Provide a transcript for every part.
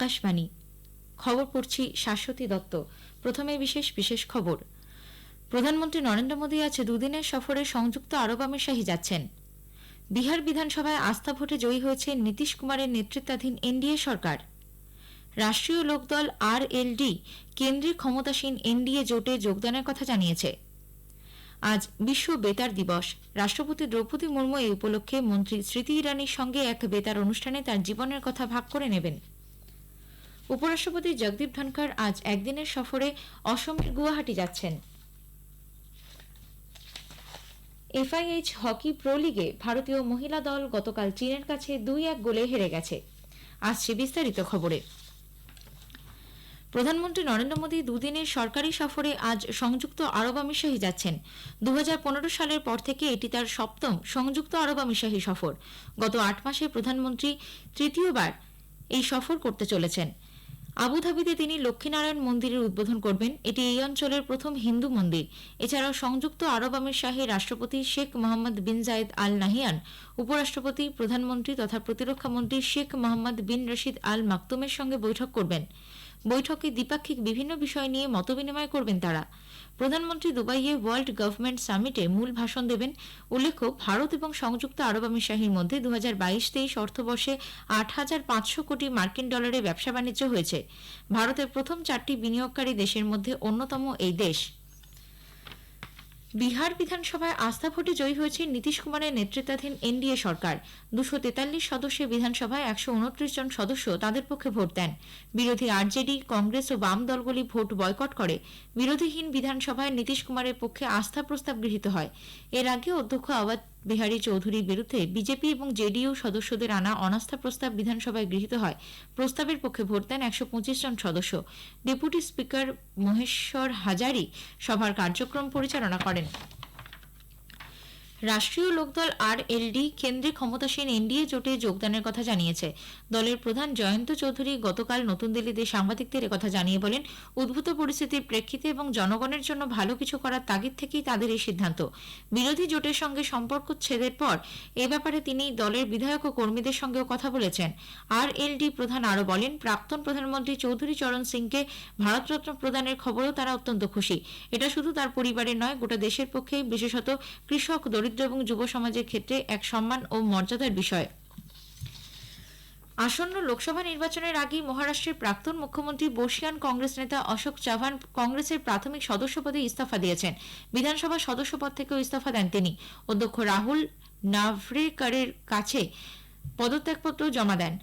আকাশবাণী। খবর পড়ছি শাশ্বতী দত্ত। প্রথমে বিশেষ বিশেষ খবর। প্রধানমন্ত্রী নরেন্দ্র মোদী আজ দুদিনের সফরে সংযুক্ত আরব আমিরশাহী যাচ্ছেন। বিহার বিধানসভায় আস্থা ভোটে জয়ী হয়েছে নীতিশ কুমারের নেতৃত্বাধীন এনডিএ সরকার। রাষ্ট্রীয় লোকদল আর কেন্দ্রে ক্ষমতাসীন এনডিএ জোটে যোগদানের কথা জানিয়েছে। আজ বিশ্ব বেতার দিবস। রাষ্ট্রপতি দ্রৌপদী মুর্মু এই উপলক্ষে মন্ত্রী স্মৃতি ইরানির সঙ্গে এক বেতার অনুষ্ঠানে তার জীবনের কথা ভাগ করে নেবেন। উপরাষ্ট্রপতি জগদীপ ধনখড় আজ একদিনের সফরে অসমের গুয়াহাটি যাচ্ছেন। এফআইএইচ হকি প্রো লিগে ভারতীয় মহিলা দল গতকাল চীনের কাছে দুই এক গোলে হেরে গেছে। আসছে বিস্তারিত খবরে। প্রধানমন্ত্রী নরেন্দ্র মোদী দুদিনের সরকারি সফরে আজ সংযুক্ত আরব আমিরশাহী যাচ্ছেন। দু হাজার পনেরো সালের পর থেকে এটি তার সপ্তম সংযুক্ত আরব আমিরশাহী সফর। গত আট মাসে প্রধানমন্ত্রী তৃতীয়বার এই সফর করতে চলেছেন। আবুধাবিতে তিনি লক্ষ্মীনারায়ণ মন্দিরের উদ্বোধন করবেন। এটি এই অঞ্চলের প্রথম হিন্দু মন্দির। এছাড়াও সংযুক্ত আরব আমির শাহী রাষ্ট্রপতি শেখ মোহাম্মদ বিন জায়েদ আল নাহিয়ান উপরাষ্ট্রপতি, প্রধানমন্ত্রী তথা প্রতিরক্ষা মন্ত্রী শেখ মোহাম্মদ বিন রশিদ আল মাকতুমের সঙ্গে বৈঠক করবেন। বৈঠকে দ্বিপাক্ষিক বিভিন্ন বিষয় নিয়ে মতবিনিময় করবেন তারা। প্রধানমন্ত্রী দুবাইয়ে ওয়ার্ল্ড গভর্নমেন্ট সামিটে মূল ভাষণ দেবেন। উল্লেখ্য, ভারত এবং সংযুক্ত আরব আমিরশাহীর মধ্যে দু হাজার বাইশ তেইশ অর্থবর্ষে আট হাজার পাঁচশো কোটি মার্কিন ডলারের ব্যবসা বাণিজ্য হয়েছে। ভারতের প্রথম চারটি বিনিয়োগকারী দেশের মধ্যে অন্যতম এই দেশ। বিহার বিধানসভায় আস্থা ভোটে জয়ী হয়েছে নীতিশ কুমারের নেতৃত্বাধীন এনডিএ সরকার। দুশো তেতাল্লিশ সদস্যের বিধানসভায় একশো উনত্রিশ জন সদস্য তাদের পক্ষে ভোট দেন। বিরোধী আরজেডি, কংগ্রেস ও বাম দলগুলি ভোট বয়কট করে। বিরোধীহীন বিধানসভায় নীতিশ কুমারের পক্ষে আস্থা প্রস্তাব গৃহীত হয়। এর আগে অধ্যক্ষ আওয়াজ বিহারী চৌধুরীর বিরুদ্ধে বিজেপি এবং জেডিইউ সদস্যদের আনা অনাস্থা প্রস্তাব বিধানসভায় গৃহীত হয়। প্রস্তাবের পক্ষে ভোট দেন একশো পঁচিশ জন সদস্য। ডেপুটি স্পিকার মহেশ্বর হাজারি সভার কার্যক্রম পরিচালনা করেন। রাষ্ট্রীয় লোকদল আর এলডি কেন্দ্রে ক্ষমতাসীন এনডিএ জোটে যোগদানের কথা জানিয়েছে। দলের প্রধান জয়ন্ত চৌধুরী গতকাল নতুন দিল্লিতে সাংবাদিকদের কথা জানিয়ে বলেন, উদ্ভূত পরিস্থিতির প্রেক্ষিতে এবং জনগণের জন্য ভালো কিছু করার তাগিদ থেকেই তাদের এই সিদ্ধান্ত। বিরোধী জোটের সঙ্গে সম্পর্ক ছেদের পর এ ব্যাপারে তিনি দলের বিধায়ক ও কর্মীদের সঙ্গেও কথা বলেছেন। আর এলডি প্রধান আরও বলেন, প্রাক্তন প্রধানমন্ত্রী চৌধুরী চরণ সিংকে ভারতরত্ন প্রদানের খবরও তারা অত্যন্ত খুশি। এটা শুধু তার পরিবারের নয়, গোটা দেশের পক্ষে বিশেষত কৃষক, দরিদ্র দরিদ্র এবং যুব সমাজের ক্ষেত্রে এক সম্মান ও মর্যাদার বিষয়। আসন্ন লোকসভা নির্বাচনের আগেই মহারাষ্ট্রের প্রাক্তন মুখ্যমন্ত্রী বর্ষিয়ান কংগ্রেস নেতা অশোক চাভান কংগ্রেসের প্রাথমিক সদস্য পদে ইস্তফা দিয়েছেন। বিধানসভা সদস্য পদ থেকেও ইস্তফা দেন তিনি। অধ্যক্ষ রাহুল নাভরেকারের কাছে পদত্যাগপত্র জমা দেন।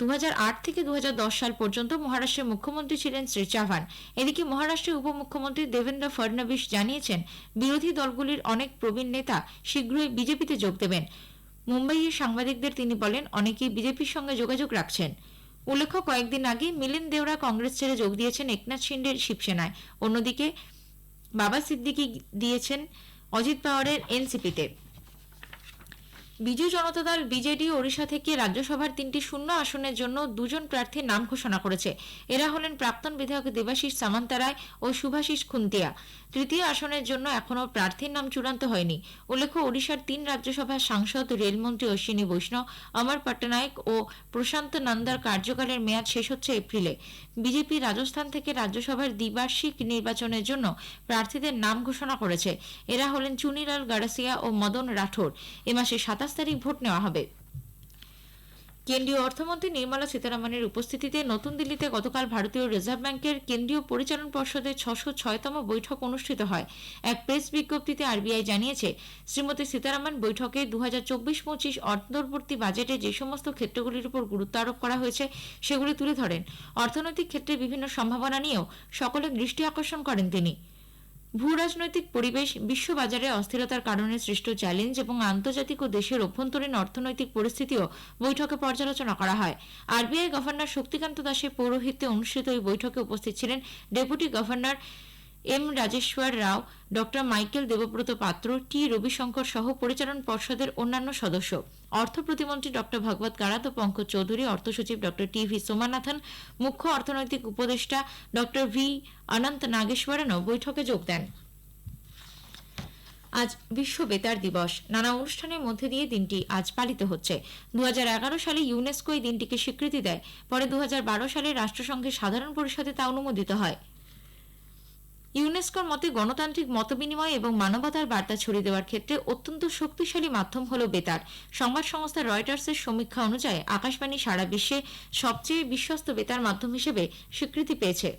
দু থেকে দু হাজার দশ সাল পর্যন্ত মহারাষ্ট্রের মুখ্যমন্ত্রী ছিলেন শ্রী চাভান এদিকে মহারাষ্ট্রের উপমুখ্যমন্ত্রী দেবেন্দ্র ফডনবিস জানিয়েছেন, বিরোধী দলগুলির অনেক প্রবীণ নেতা শীঘ্রই বিজেপিতে যোগ দেবেন। মুম্বাইয়ে সাংবাদিকদের তিনি বলেন, অনেকেই বিজেপির সঙ্গে যোগাযোগ রাখছেন। উল্লেখ্য, কয়েকদিন আগে মিলিন দেওরা কংগ্রেস ছেড়ে যোগ দিয়েছেন একনাথ শিন্ডের শিবসেনায়। অন্যদিকে বাবা সিদ্দিকি দিয়েছেন অজিত পাওয়ারের এনসিপিতে। বিজু জনতা দল বিজেডি, ওড়িশা থেকে রাজ্যসভার তিনটি শূন্য আসনের জন্য দুজন প্রার্থীর নাম ঘোষণা করেছে। এরা হলেন প্রাক্তন বিধায়ক দেবাশিস সামান্তা রায় ও শুভাশিস খুন্তিয়া। তৃতীয় আসনের জন্য এখনও প্রার্থীর নাম চূড়ান্ত হয়নি। উল্লেখ্য, ওড়িশার তিন রাজ্যসভার সাংসদ, রেলমন্ত্রী অশ্বিনী বৈষ্ণব, অমর পট্টনায়ক ও প্রশান্ত নন্দার কার্যকালের মেয়াদ শেষ হচ্ছে এপ্রিলে। বিজেপি রাজস্থান থেকে রাজ্যসভার দ্বিবার্ষিক নির্বাচনের জন্য প্রার্থীদের নাম ঘোষণা করেছে। এরা হলেন চুনিলাল গারাসিয়া ও মদন রাঠোর এ মাসে সাতাশ তারিখ ভোট নেওয়া হবে। কেন্দ্রীয় অর্থমন্ত্রী নির্মলা সীতারামনের উপস্থিতিতে নতুন দিল্লিতে গতকাল ভারতীয় রিজার্ভ ব্যাংকের কেন্দ্রীয় পরিচালন পর্ষদের ছশো ছয়তম বৈঠক অনুষ্ঠিত হয়। এক প্রেস বিজ্ঞপ্তিতে আরবিআই জানিয়েছে, শ্রীমতী সীতারামন বৈঠকে দু হাজার চব্বিশ পঁচিশ অন্তর্বর্তী বাজেটে যে সমস্ত ক্ষেত্রগুলির উপর গুরুত্ব আরোপ করা হয়েছে, সেগুলি তুলে ধরেন। অর্থনৈতিক ক্ষেত্রে বিভিন্ন সম্ভাবনা নিয়েও সকলের দৃষ্টি আকর্ষণ করেন তিনি। ভূ রাজনৈতিক পরিবেশ বিশ্ববাজারে অস্থিরতার কারণে সৃষ্ট চ্যালেঞ্জ এবং আন্তর্জাতিক ও দেশের অভ্যন্তরীণ অর্থনৈতিক পরিস্থিতিও বৈঠকে পর্যালোচনা করা হয়। আরবিআই গভর্নর শক্তিকান্ত দাসের পৌরোহিত্যে অনুষ্ঠিত এই বৈঠকে উপস্থিত ছিলেন deputy governor M. Rajeshwar Rao, doctor Michael Debabrata Patra, T. Ravishankar সহ পরিচালন পর্ষদের অন্যান্য সদস্য। অর্থ প্রতিমন্ত্রী ডক্টর ভগবত কারাত ও পঙ্কজ চৌধুরী, অর্থ সচিব ডক্টর টি. ভি. সোমানাথন, মুখ্য অর্থনৈতিক উপদেষ্টা ডক্টর ভি. অনন্ত নাগেশ্বরনও বৈঠকে যোগ দেন। আজ বিশ্ব বেতার দিবস। নানা অনুষ্ঠানের মধ্যে দিয়ে দিনটি আজ পালিত হচ্ছে। দু হাজার এগারো সালে ইউনেস্কো এই দিনটিকে স্বীকৃতি দেয়। পরে দু হাজার বারো সালে রাষ্ট্রসংঘের সাধারণ পরিষদে তা অনুমোদিত হয়। ইউনেস্কোর মতে গণতান্ত্রিক মতবিনিময় এবং মানবতার বার্তা ছড়িয়ে দেওয়ার ক্ষেত্রে অত্যন্ত শক্তিশালী মাধ্যম হল বেতার। সংবাদ সংস্থা রয়টার্সের সমীক্ষা অনুযায়ী আকাশবাণী সারা বিশ্বে সবচেয়ে বিশ্বস্ত বেতার মাধ্যম হিসেবে স্বীকৃতি পেয়েছে।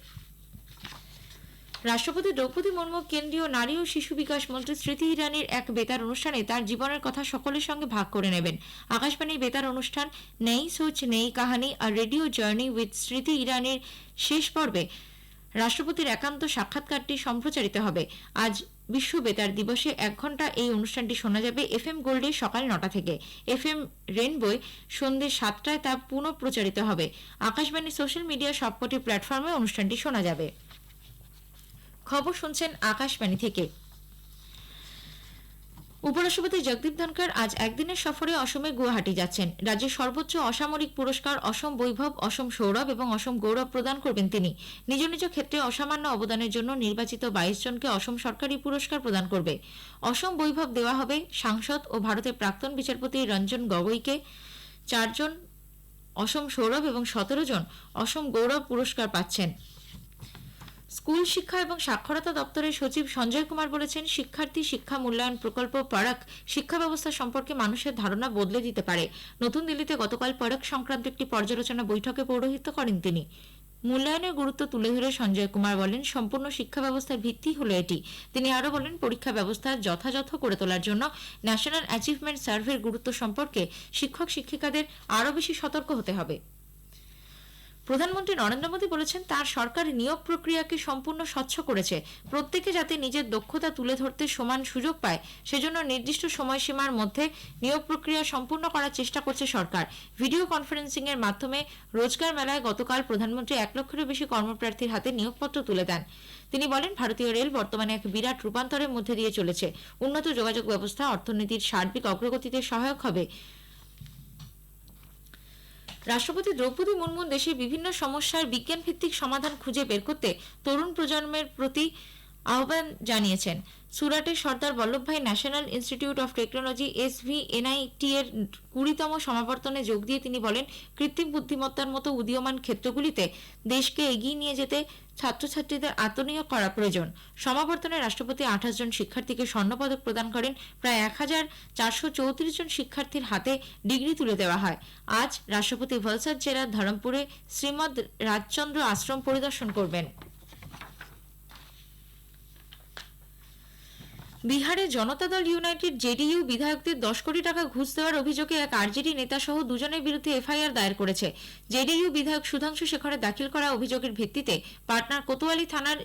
রাষ্ট্রপতি দ্রৌপদী মুর্মু, কেন্দ্রীয় নারী ও শিশু বিকাশ মন্ত্রী স্মৃতি ইরানির এক বেতার অনুষ্ঠানে তার জীবনের কথা সকলের সঙ্গে ভাগ করে নেবেন। আকাশবাণীর বেতার অনুষ্ঠান নেই, সোচ নেই, কাহানি আর রেডিও জার্নি উইথ স্মৃতি ইরানির শেষ পর্বে রাষ্ট্রপতির একান্ত সাক্ষাৎকারটি সম্প্রচারিত হবে। আজ বিশ্ব বেতার দিবসে এক ঘণ্টা এই অনুষ্ঠানটি শোনা যাবে এফ এম গোল্ডে সকাল নটা থেকে। এফ এম রেনবোয় সন্ধ্যে সাতটায় তা পুনঃ প্রচারিত হবে। আকাশবাণী সোশ্যাল মিডিয়া সবকটি প্ল্যাটফর্মে অনুষ্ঠানটি শোনা যাবে। খবর শুনছেন আকাশবাণী থেকে। উপরাষ্ট্রপতি জগদীপ ধনকর আজ একদিনের সফরে অসমে গুয়াহাটি যাচ্ছেন। রাজ্যের সর্বোচ্চ অসামরিক পুরস্কার অসম বৈভব, অসম সৌরভ এবং অসম গৌরব প্রদান করবেন তিনি। নিজ নিজ ক্ষেত্রে অসামান্য অবদানের জন্য নির্বাচিত বাইশ জনকে অসম সরকারি পুরস্কার প্রদান করবে। অসম বৈভব দেওয়া হবে সাংসদ ও ভারতের প্রাক্তন বিচারপতি রঞ্জন গগৈকে। চারজন অসম সৌরভ এবং সতেরো জন অসম গৌরব পুরস্কার পাচ্ছেন। স্কুল শিক্ষা এবং সাক্ষরতা দপ্তরের সচিব সঞ্জয় কুমার বলেছেন, শিক্ষার্থী শিক্ষা মূল্যায়ন প্রকল্প পরাক শিক্ষা ব্যবস্থা সম্পর্কে মানুষের ধারণা বদলে দিতে পারে। নতুন দিল্লিতে গতকাল পরাক সংক্রান্ত একটি পর্যালোচনা বৈঠকে পৌরোহিত্য করেন তিনি। মূল্যায়নের গুরুত্ব তুলে ধরে সঞ্জয় কুমার বলেন, সম্পূর্ণ শিক্ষা ব্যবস্থার ভিত্তি হলো এটি। তিনি আরও বলেন, পরীক্ষা ব্যবস্থা যথাযথ করে তোলার জন্য ন্যাশনাল অ্যাচিভমেন্ট সার্ভের গুরুত্ব সম্পর্কে শিক্ষক শিক্ষিকাদের আরও বেশি সতর্ক হতে হবে। প্রধানমন্ত্রী নরেন্দ্র মোদী বলেছেন, তার সরকার নিয়োগ প্রক্রিয়াকে সম্পূর্ণ স্বচ্ছ করেছে। প্রত্যেকে যাতে নিজের দক্ষতা তুলে ধরতে সমান সুযোগ পায়, সেজন্য নির্দিষ্ট সময়সীমার মধ্যে নিয়োগ প্রক্রিয়া সম্পূর্ণ করার চেষ্টা করছে সরকার। ভিডিও কনফারেন্সিং এর মাধ্যমে রোজগার মেলায় গতকাল প্রধানমন্ত্রী এক লক্ষেরও বেশি কর্মপ্রার্থীর হাতে নিয়োগপত্র তুলে দেন। তিনি বলেন, ভারতীয় রেল বর্তমানে এক বিরাট রূপান্তরের মধ্যে দিয়ে চলেছে। উন্নত যোগাযোগ ব্যবস্থা, অর্থনীতির সার্বিক অগ্রগতিতে সহায়ক হবে। রাষ্ট্রপতি দ্রৌপদী মুর্মু দেশের বিভিন্ন সমস্যার বিজ্ঞানভিত্তিক সমাধান খুঁজে বের করতে তরুণ প্রজন্মের প্রতি আহ্বান জানিয়েছেন। সুরাটের Sardar Vallabhbhai national institute of technology, S SV NIT এর কুড়িতম সমাবর্তনে যোগ দিয়ে তিনি বলেন, কৃত্রিম বুদ্ধিমত্তার মতো উদীয়মান ক্ষেত্রগুলিতে দেশকে এগিয়ে নিয়ে যেতে ছাত্রছাত্রীদের আত্মনিয়োগ করা প্রয়োজন। সমাবর্তনে রাষ্ট্রপতি আঠাশ জন শিক্ষার্থীকে স্বর্ণপদক প্রদান করেন। প্রায় এক হাজার চারশো চৌত্রিশ জন শিক্ষার্থীর হাতে ডিগ্রি তুলে দেওয়া হয়। আজ রাষ্ট্রপতি ভলসাদ জেলার ধরমপুরে শ্রীমদ রাজচন্দ্র আশ্রম পরিদর্শন করবেন। বিহারে জনতা দল ইউনাইটেড জেডিইউ বিধায়কদের দশ কোটি টাকা ঘুষ দেওয়ার অভিযোগে এক আরজেডি নেতা সহ দুজনের বিরুদ্ধে এফআইআর দায়ের করেছে। জেডিইউ বিধায়ক সুধাংশু শেখরের দাখিল করা অভিযোগের ভিত্তিতে পাটনার কোতোয়ালি থানার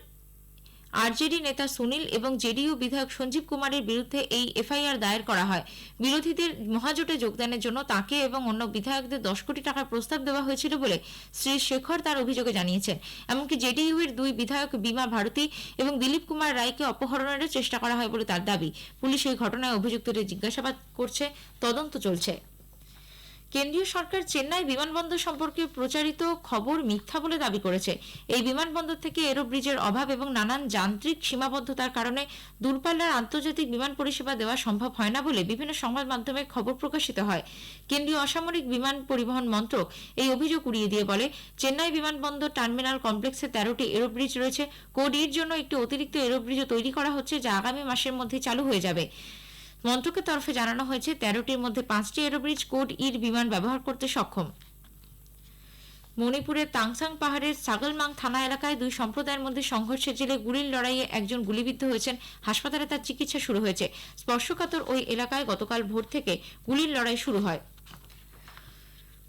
আরজেডি নেতা সুনীল এবং জেডিইউ বিধায়ক সঞ্জীব কুমারের বিরুদ্ধে এই এফআইআর দায়ের করা হয়। বিরোধীদের মহাজোটে যোগদানের জন্য তাকে এবং অন্য বিধায়কদের দশ কোটি টাকার প্রস্তাব দেওয়া হয়েছিল বলে শ্রী শেখর তার অভিযোগে জানিয়েছেন। এমনকি জেডিইউ এর দুই বিধায়ক বিমা ভারতী এবং দিলীপ কুমার রায়কে অপহরণেরও চেষ্টা করা হয় বলে তার দাবি। পুলিশ এই ঘটনায় অভিযুক্তদের জিজ্ঞাসাবাদ করছে, তদন্ত চলছে। কেন্দ্রীয় সরকার চেন্নাই বিমানবন্দর সম্পর্কে প্রচারিত খবর মিথ্যা বলে দাবি করেছে। এই বিমানবন্দর থেকে এরো ব্রিজের অভাব এবং নানান যান্ত্রিক সীমাবদ্ধতার কারণে দূরপাল্লার আন্তর্জাতিক বিমান পরিষেবা দেওয়া সম্ভব হয় না বলে বিভিন্ন সংবাদ মাধ্যমে খবর প্রকাশিত হয়। কেন্দ্রীয় অসামরিক বিমান পরিবহন মন্ত্রক এই অভিযোগ উড়িয়ে দিয়ে বলে, চেন্নাই বিমানবন্দর টার্মিনাল কমপ্লেক্সে তেরোটি এরো ব্রিজ রয়েছে। কোড ইর জন্য একটি অতিরিক্ত এরো ব্রিজও তৈরি করা হচ্ছে, যা আগামী মাসের মধ্যে চালু হয়ে যাবে। মন্ত্রকের তরফে জানানো হয়েছে, তেরোটির মধ্যে পাঁচটি এরোব্রিজ কোড ইর বিমান ব্যবহার করতে সক্ষম। মণিপুরের তাংসাং পাহাড়ের সাগলমাং থানা এলাকায় দুই সম্প্রদায়ের মধ্যে সংঘর্ষের জেরে গুলির লড়াইয়ে একজন গুলিবিদ্ধ হয়েছেন। হাসপাতালে তার চিকিৎসা শুরু হয়েছে। স্পর্শকাতর ওই এলাকায় গতকাল ভোর থেকে গুলির লড়াই শুরু হয়।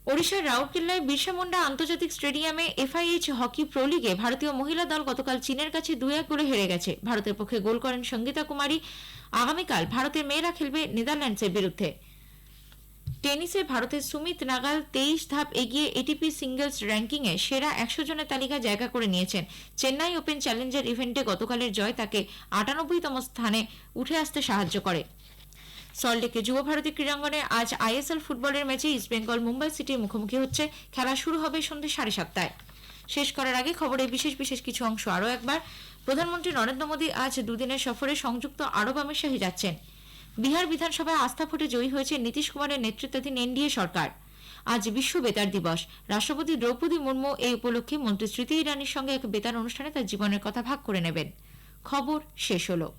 ওড়িশার রাউরকেল্লায় বিরসা মুন্ডা আন্তর্জাতিক স্টেডিয়ামে এফআইএইচ হকি প্রো লিগে ভারতীয় মহিলা দল গতকাল চীনের কাছে দুই এক গোলে হেরে গেছে। ভারতের পক্ষে গোল করেন সঙ্গীতা কুমারী। আগামীকাল ভারতের মেয়েরা খেলবে নেদারল্যান্ডসের বিরুদ্ধে। টেনিসে ভারতের সুমিত নাগাল তেইশ ধাপ এগিয়ে এটিপি সিঙ্গলস র্যাঙ্কিংয়ে সেরা একশো জনের তালিকায় জায়গা করে নিয়েছেন। চেন্নাই ওপেন চ্যালেঞ্জার ইভেন্টে গতকালের জয় তাকে আটানব্বইতম স্থানে উঠে আসতে সাহায্য করে। সল্টলেকে যুব ভারতী ক্রীড়াঙ্গনে আজ আইএসএল ফুটবলের ম্যাচে ইস্টবেঙ্গল মুম্বাই সিটির মুখোমুখি হচ্ছে। খেলা শুরু হবে সন্ধ্যে সাড়ে সাতটায়। শেষ করার আগে খবরের বিশেষ বিশেষ কিছু অংশ আরও একবার। প্রধানমন্ত্রী নরেন্দ্র মোদী আজ দুদিনের সফরে সংযুক্ত আরব আমিরশাহী যাচ্ছেন। বিহার বিধানসভায় আস্থা ভোটে জয়ী হয়েছে নীতিশ কুমারের নেতৃত্বাধীন এনডিএ সরকার। আজ বিশ্ব বেতার দিবস। রাষ্ট্রপতি দ্রৌপদী মুর্মু এই উপলক্ষে মন্ত্রী স্মৃতি ইরানির সঙ্গে এক বেতার অনুষ্ঠানে তার জীবনের কথা ভাগ করে নেবেন। খবর শেষ হলো।